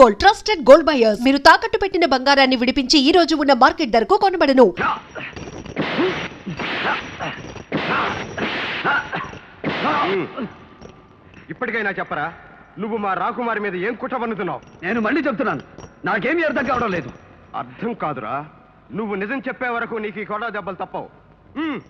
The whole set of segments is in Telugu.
గోల్డ్ ట్రస్టెడ్ గోల్డ్ బయర్స్ మీరు తాకట్టు పెట్టిన బంగారాన్ని విడిపించి ఈ రోజు ఉన్న మార్కెట్ ధరకు కొనబడను. ఇప్పటికైనా చెప్పరా నువ్వు మా రాకుమారి మీద ఏం కుట్ర పన్నుతున్నావు నేను మళ్ళీ చెప్తున్నాను. నాకేమీ అర్థం కావడం లేదు. అర్థం కాదురా. నువ్వు నిజం చెప్పే వరకు నీకు ఈ కొడ దెబ్బలు తప్పవు. ఉమ్.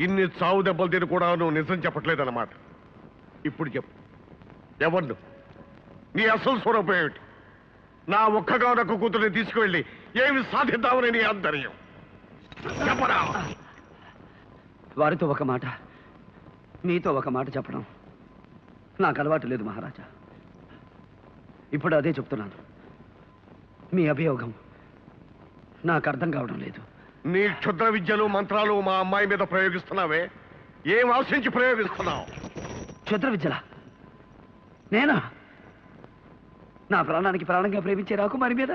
ఇన్ని చావు దెబ్బలు తిని కూడా నువ్వు నిజం చెప్పట్లేదన్నమాట. ఇప్పుడు చెప్పు. ఎవరు నీ అసలు స్వరూపం ఏమిటి? నా ఒక్కగానొక్క కూతురిని తీసుకువెళ్ళి ఏమి సాధిద్దామని నీ ఆంతర్యం? చెప్పరా. వారితో ఒక మాట. మీతో ఒక మాట చెప్పడం నాకు అలవాటు లేదు మహారాజా. ఇప్పుడు అదే చెప్తున్నాను. మీ అభియోగం నాకు అర్థం కావడం లేదు. నీ క్షుద్ర విద్యలు మంత్రాలు మా అమ్మాయి మీద ప్రయోగిస్తున్నావే? ఏం ఆశించి ప్రయోగిస్తున్నావు? క్షుద్ర విద్యల? నేనా? నా ప్రాణానికి ప్రాణంగా ప్రేమించే రాకుమారి మీద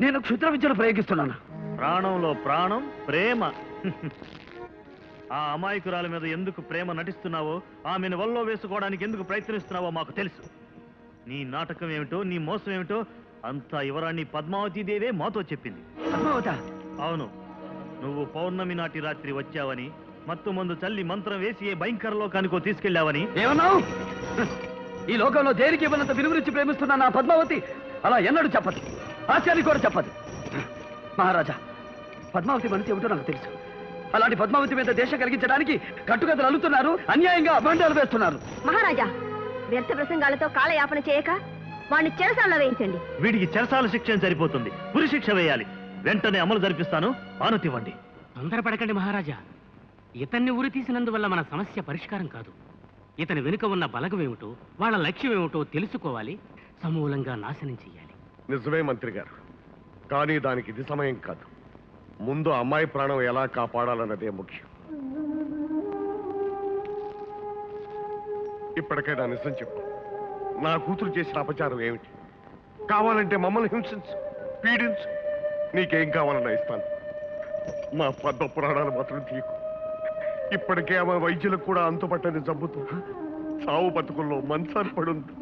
నేను క్షుద్ర విద్యలు ప్రయోగిస్తున్నాను? ప్రాణంలో ప్రాణం ప్రేమ. ఆ అమాయకురాల మీద ఎందుకు ప్రేమ నటిస్తున్నావో ఆమెను వల్లో వేసుకోవడానికి ఎందుకు ప్రయత్నిస్తున్నావో మాకు తెలుసు. నీ నాటకం ఏమిటో నీ మోసం ఏమిటో అంతా యువరాణి పద్మావతీదేవే మాతో చెప్పింది. పద్మావత అవును. నువ్వు పౌర్ణమి నాటి రాత్రి వచ్చావని మత్తు మందు చల్లి మంత్రం వేసి ఏ భయంకర లోకానికో తీసుకెళ్ళావని. ఏమన్నావు? ఈ లోకంలో దేనికి ఇవ్వనంత విలువరించి ప్రేమిస్తున్న నా పద్మావతి? అలా ఎన్నడూ చెప్పదు. ఆశ్చర్య కూడా చెప్పదు. మహారాజా పద్మావతి మనసు ఏమిటో నాకు తెలుసు. అలాంటి పద్మావతి మీద దేశం కలిగించడానికి కట్టుకథలు అల్లుతున్నారు అన్యాయంగా అభండాలు వేస్తున్నారు. మహారాజా వ్యర్థ ప్రసంగాలతో కాలయాపన చేయక వాణ్ణి చెరసాలలో వేయించండి. వీడికి చెరసాల శిక్ష సరిపోతుంది. ఉరి శిక్ష వేయాలి. వెంటనే అమలు జరిపిస్తాను. ఆనతివ్వండి తొందరపడకండి మహారాజా. ఇతన్ని ఉరి తీసినందువల్ల మన సమస్య పరిష్కారం కాదు. ఇతని వెనుక ఉన్న బలగం ఏమిటో వాళ్ళ లక్ష్యం ఏమిటో తెలుసుకోవాలి. సమూలంగా నాశనం చెయ్యాలి. నిజమే మంత్రి గారు. కానీ దానికి ఇది సమయం కాదు. ముందు అమ్మాయి ప్రాణం ఎలా కాపాడాలన్నదే ముఖ్యం. ఇప్పటికైనా నిజం చెప్పు. నా కూతురు చేసిన అపచారం ఏమిటి? కావాలంటే మమ్మల్ని హింసించు పీడించు. నీకేం కావాలన్నా ఇస్తాను. మా పద్మ పురాణాలు మాత్రం తీయకు. ఇప్పటికే ఆమె వైద్యులకు కూడా అంతుపట్టని జబ్బుతో సావు బతుకుల్లో మంచాన్ని పడుంది.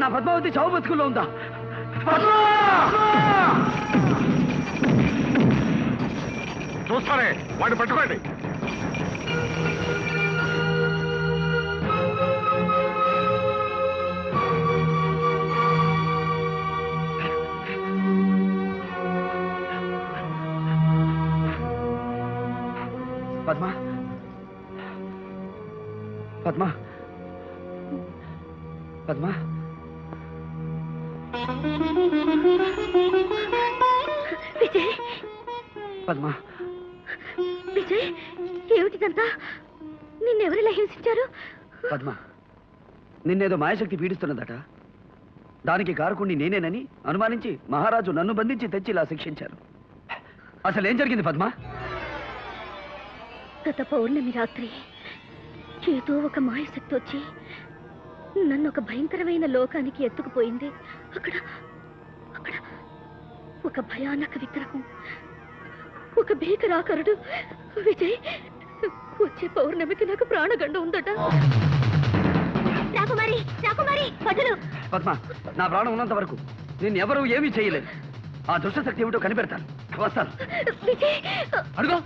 నా పద్మావతి చావు బతుకుల్లో ఉందా? చూస్తానే వాడిని పట్టుకోండి. విజయ్? పద్మ. విజయ్ ఏమిటిదంతా? నిన్నెవరిలా హింసించారు? పద్మ నిన్నేదో మాయశక్తి పీడిస్తున్నదట. దానికి కారకుణ్ణి నేనేనని అనుమానించి మహారాజు నన్ను బంధించి తెచ్చి ఇలా శిక్షించారు. అసలు ఏం జరిగింది పద్మ? గత పౌర్ణమి రాత్రి ఏదో ఒక మాయశక్తి వచ్చి నన్ను ఒక భయంకరమైన లోకానికి ఎత్తుకుపోయింది. అక్కడ అక్కడ ఒక భయానక విగ్రహం ఒక భీకరాకరుడు విజయ్ వచ్చే పౌర్ణమికి నాకు ప్రాణగండ ఉందట. రాకుమారి రాకుమారి వదలు. పద్మ నా ప్రాణం ఉన్నంత వరకు నిన్నెవరూ ఏమీ చేయలేదు. ఆ దుష్టశక్తి ఏమిటో కనిపెడతాను. వస్తాను. అడుగు.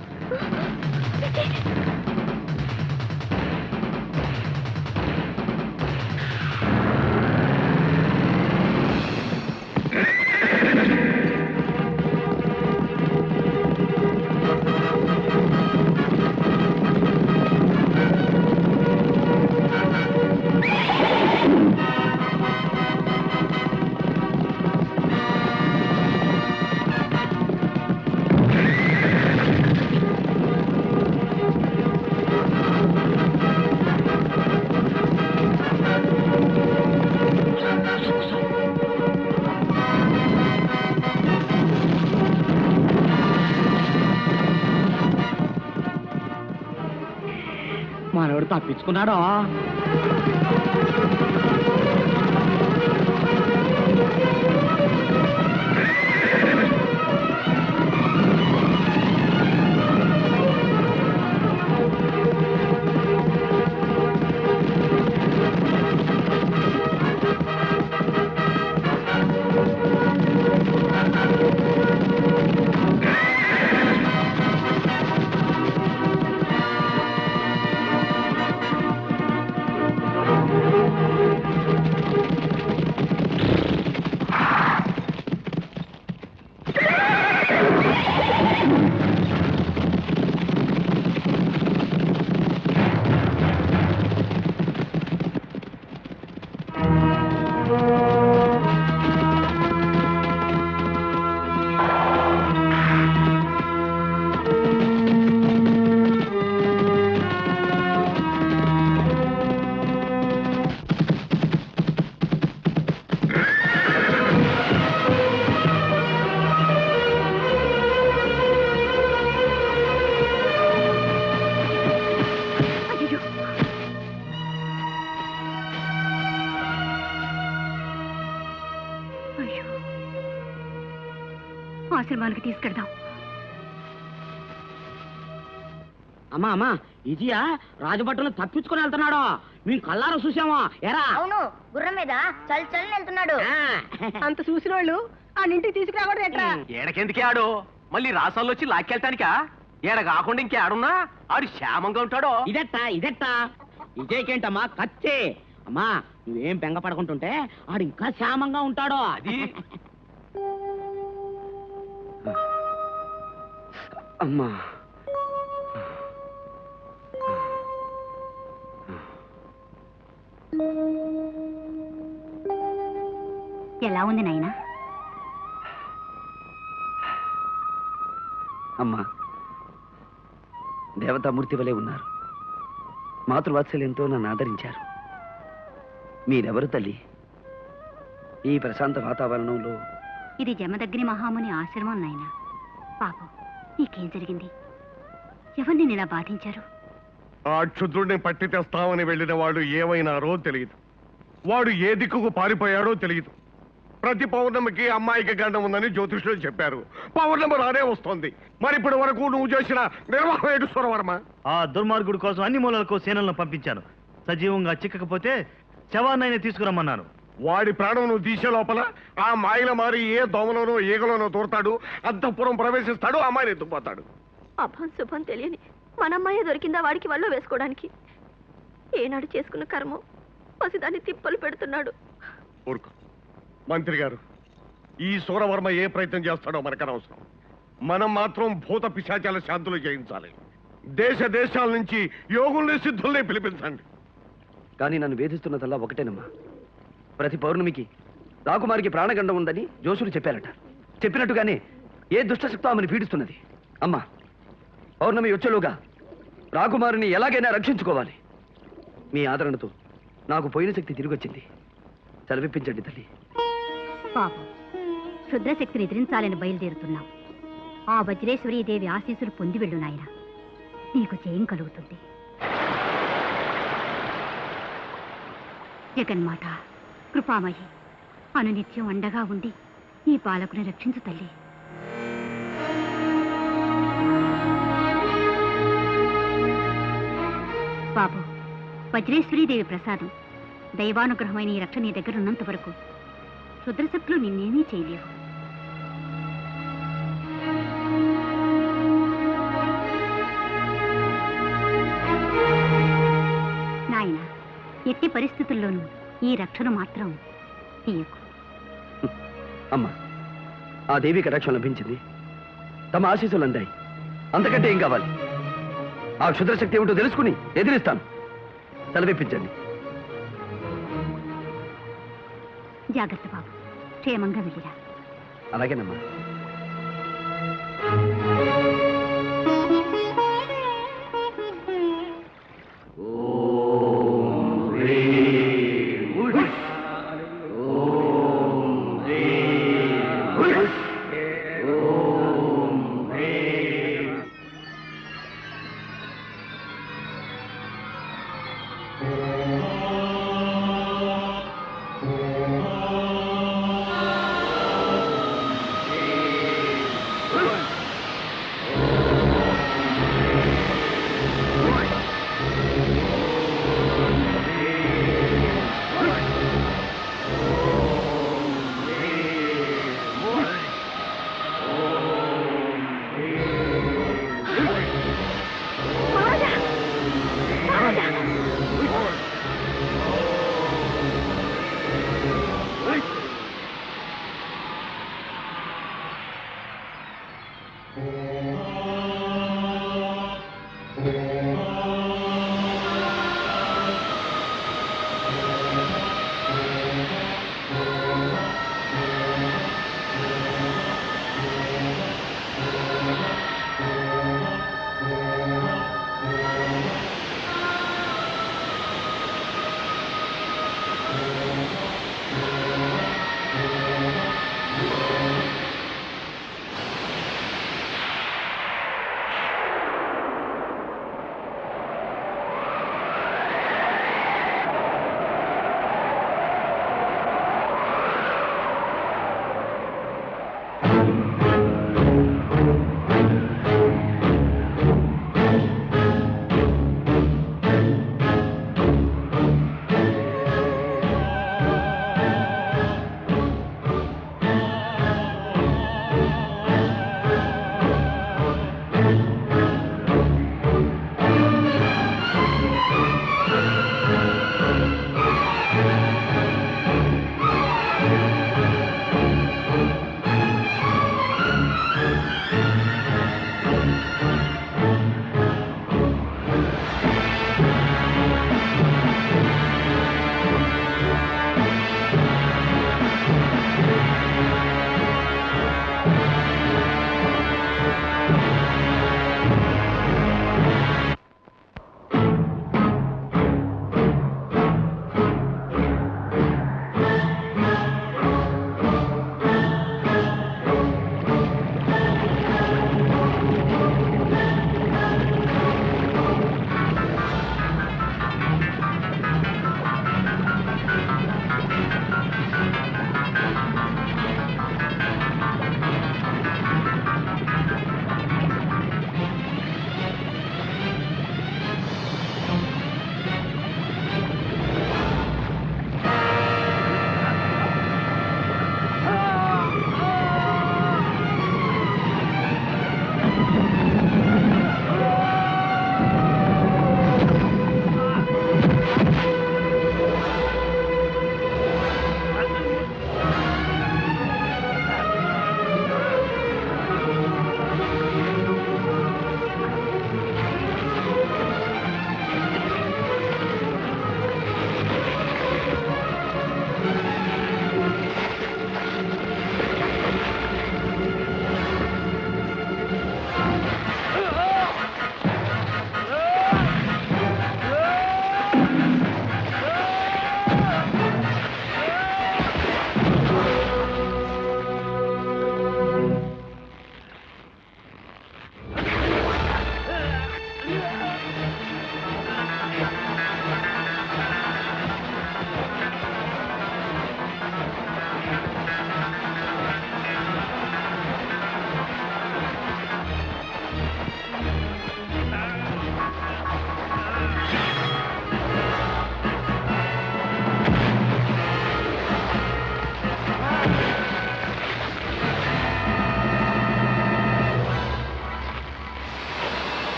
మనోడు తప్పించుకున్నాడో? ఆశ్రమానికి తీసుకెళ్దాం అమ్మా అమ్మా ఇజియా రాజభట్టులు తప్పించుకుని వెళ్తున్నాడు. మేము కల్లారా చూసామా? ఎరా. అవును గుర్రం మీద చల్ చల్ వెళ్తున్నాడు. అంత చూసిన వాళ్ళు ఆ ఇంటికి తీసుకురాకూడదు ఎట్రా? ఏడకెందుకే ఆడు మళ్ళీ రాసాల్లో వచ్చి లాక్కెళ్తానికా? ఏడ కాకుండా ఇంకేడున్నా? ఆడు క్షేమంగా ఉంటాడో? ఇదెట్టా ఇదెట్టా? ఇదేకేంటమ్మా? కచ్చే అమ్మా నువ్వేం బెంగ పడకుంటుంటే ఆడు ఇంకా క్షేమంగా ఉంటాడో? అది అమ్మా. ఎలా ఉంది నాయనా? అమ్మా దేవతామూర్తి వలె ఉన్నారు. మాతృవాత్సల్యంతో నన్ను ఆదరించారు. మీరెవరు తల్లి? ఈ ప్రశాంత వాతావరణంలో ఇది జమదగ్ని మహాముని ఆశ్రమం నాయనా. పాపం. నీకేం జరిగింది? ఎవరిని ఇలా బాధించారు? ఆ క్షుద్రుడిని పట్టి తెస్తామని వెళ్ళిన వాడు ఏమైనారో తెలియదు. వాడు ఏ దిక్కుకు పారిపోయాడో తెలియదు. ప్రతి పౌర్ణమికి అమ్మాయికి గండం ఉందని జ్యోతిష్యులు చెప్పారు. పౌర్ణమి రానే వస్తోంది. మరి ఇప్పటి వరకు నువ్వు చేసిన నిర్వాహం ఏడు స్వరవర్మ ఆ దుర్మార్గుడి కోసం అన్ని మూలలకు సేనలను పంపించాను. సజీవంగా చిక్కకపోతే శవాన్నైనా తీసుకురమ్మన్నాను. వాడి ప్రాణం నువ్వు తీసే లోపల ఆ మాయల మారి ఏ దోమలోనో ఈగలోనో తోడతాడు అంతఃపురం ప్రవేశిస్తాడు అమ్మాయిని ఎత్తుకుపోతాడు. అభం శుభం తెలియని మనమ్మాయే దొరికిందా వాడికి వల్ల వేసుకోవడానికి? ఏనాడు చేసుకున్న కర్మం పసిదాన్ని తిప్పలు పెడుతున్నాడు. ఊరుకో. మంత్రి గారు ఈ సూరవర్మ ఏ ప్రయత్నం చేస్తాడో మనకనవసరం. మనం మాత్రం భూత పిశాచాల శాంతులు చేయించాలి దేశ దేశాల నుంచి యోగుల్ని సిద్ధుల్ని పిలిపించండి. కానీ నన్ను వేధిస్తున్నదల్లా ఒకటేనమ్మా. ప్రతి పౌర్ణమికి రాకుమారికి ప్రాణగండం ఉందని జోసులు చెప్పారట. చెప్పినట్టుగానే ఏ దుష్టశక్తో ఆమెను పీడిస్తున్నది? అమ్మా పౌర్ణమి వచ్చేలోగా రాకుమారిని ఎలాగైనా రక్షించుకోవాలి. మీ ఆదరణతో నాకు పోయిన శక్తి తిరిగొచ్చింది. వచ్చింది తల్లి. పాపం క్షుద్రశక్తిని ఎదిరించాలని బయలుదేరుతున్నాం ఆ వజ్రేశ్వరీ దేవి ఆశీస్సులు పొంది వెళ్ళు నాయన. నీకు జయం కలుగుతుంది. జగన్మాత. కృపామయ్యి అనునిత్యం అండగా ఉండి ఈ పాలకుని రక్షించు తల్లి. బాబు వజ్రేశ్వరీదేవి ప్రసాదం దైవానుగ్రహమైన ఈ రక్ష నీ దగ్గర ఉన్నంత వరకు. రుద్రశక్తులు నిన్నేమీ చేయలేవు. నాయన ఎట్టి పరిస్థితుల్లోనూ ఈ రక్షణ మాత్రం తీయకు. అమ్మా ఆ దేవికి రక్షణ లభించింది. తమ ఆశీస్సులు అందాయి. అంతకంటే ఏం కావాలి? ఆ క్షుద్రశక్తి ఏమిటో తెలుసుకుని ఎదిరిస్తాను. సెలవిప్పించండి జాగ్రత్త బాబు క్షేమంగా వెళ్ళిరా. అలాగేనమ్మా.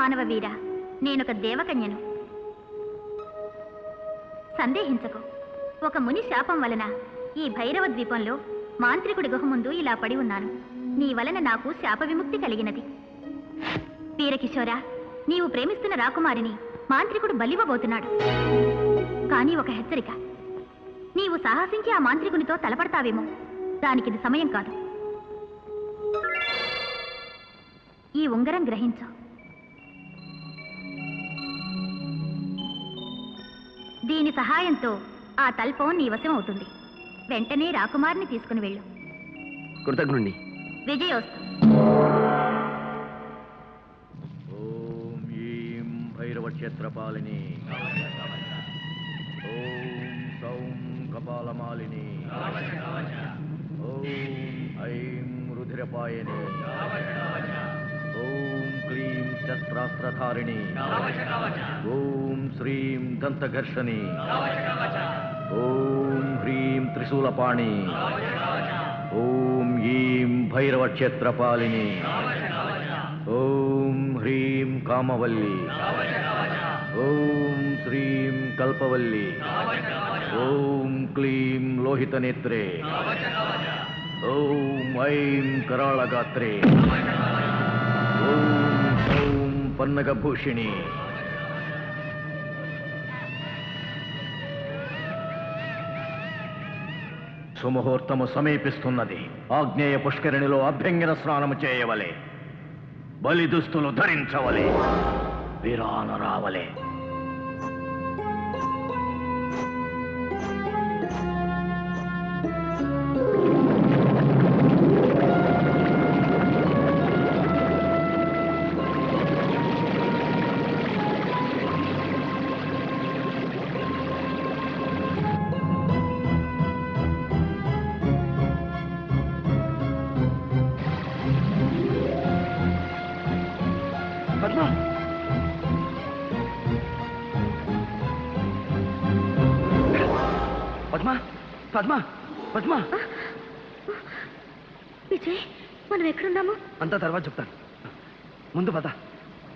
మానవ వీర నేనొక దేవకన్యను. సందేహించకు. ఒక ముని శాపం వలన ఈ భైరవ ద్వీపంలో మాంత్రికుడి గుహ ముందు ఇలా పడి ఉన్నాను. నీ వలన నాకు శాప విముక్తి కలిగినది. వీరకిశోరా నీవు ప్రేమిస్తున్న రాకుమారిని మాంత్రికుడు బలివ్వబోతున్నాడు. కానీ ఒక హెచ్చరిక. నీవు సాహసించి ఆ మాంత్రికునితో తలపడతావేమో. దానికిది సమయం కాదు. ఈ ఉంగరం గ్రహించు. దీని సహాయంతో ఆ తల్పం నీ వశం అవుతుంది. వెంటనే రాకుమారిని తీసుకుని వెళ్ళు. కృతజ్ఞుణ్ణి. విజయోస్తు ఓం ఈం భైరవ క్షేత్రపాలిని ఓం సౌం కపాలమాలిని. ఓం ఐం రుధిరపాయని. ఓం క్లీం శస్త్రాస్త్రధారిణి. ఓం శ్రీం దంతఘర్షణి. ఓం హ్రీం త్రిశూలపాణి. ఓం ఈం భైరవ క్షేత్రపాలిని ఓం హ్రీం కామవల్లి. ఓం శ్రీం కల్పవల్లి. ఓం క్లీం లోహితనేత్రే. ఓం ఐం కరాళగాత్రే. ఓం పన్నగభూషిణి సుముహూర్తము సమీపిస్తున్నది. ఆగ్నేయ పుష్కరిణిలో అభ్యంగన స్నానము చేయవలే. బలి దుస్తులు ధరించవలే. విరాన రావలే. పద్మ పద్మ. విజయ్ మనం ఎక్కడున్నాము? అంతా తర్వాత చెప్తాను. ముందు పద.